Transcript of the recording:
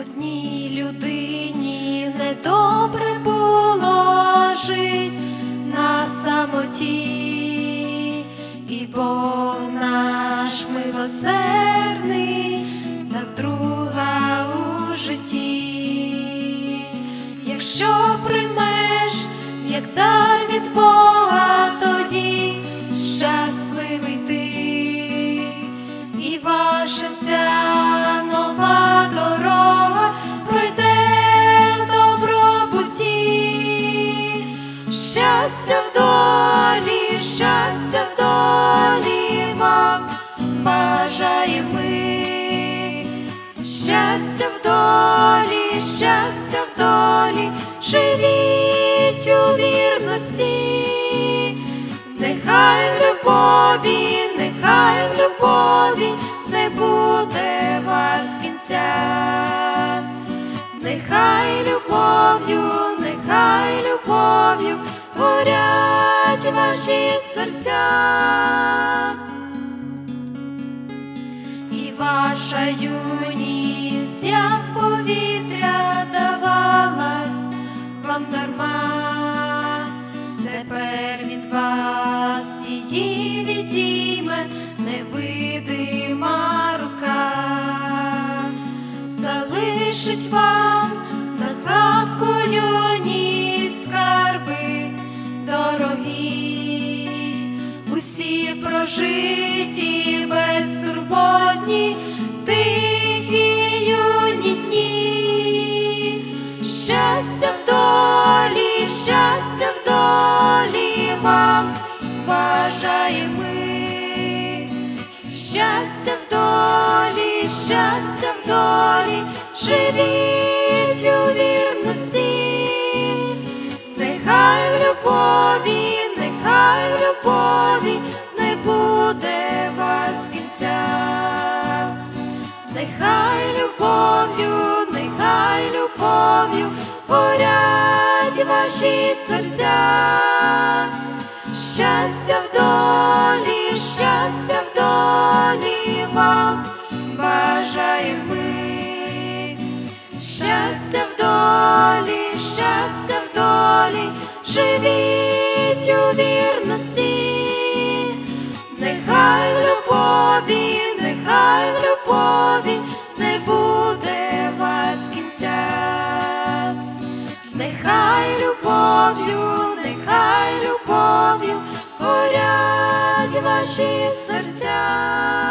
Одній людині недобре було жить на самоті, і Бог наш милосердний дав друга у житті. Якщо приймеш як дар щастя в долі вам бажаємо. Ми. Щастя в долі, щастя в долі, живіть у вірності, нехай в любові, нехай в любові не буде вас кінця, нехай любов'ю, нехай любов'ю горять ваші серця. І ваша юність, як повітря давалась вам дарма, тепер від вас її відійме невидима рука, залишить вам на вам ми, щастя в долі, щастя в долі, живіть у вірності. Нехай в любові, нехай в любові не буде вас кінця, нехай любов'ю, нехай любов'ю горять ваші серця, бажаємо ми. Щастя в долі, щастя в долі, живіть у вірності, нехай в любові, нехай в любові не буде вас кінця, нехай любов'ю, нехай любов'ю горять ваші серця.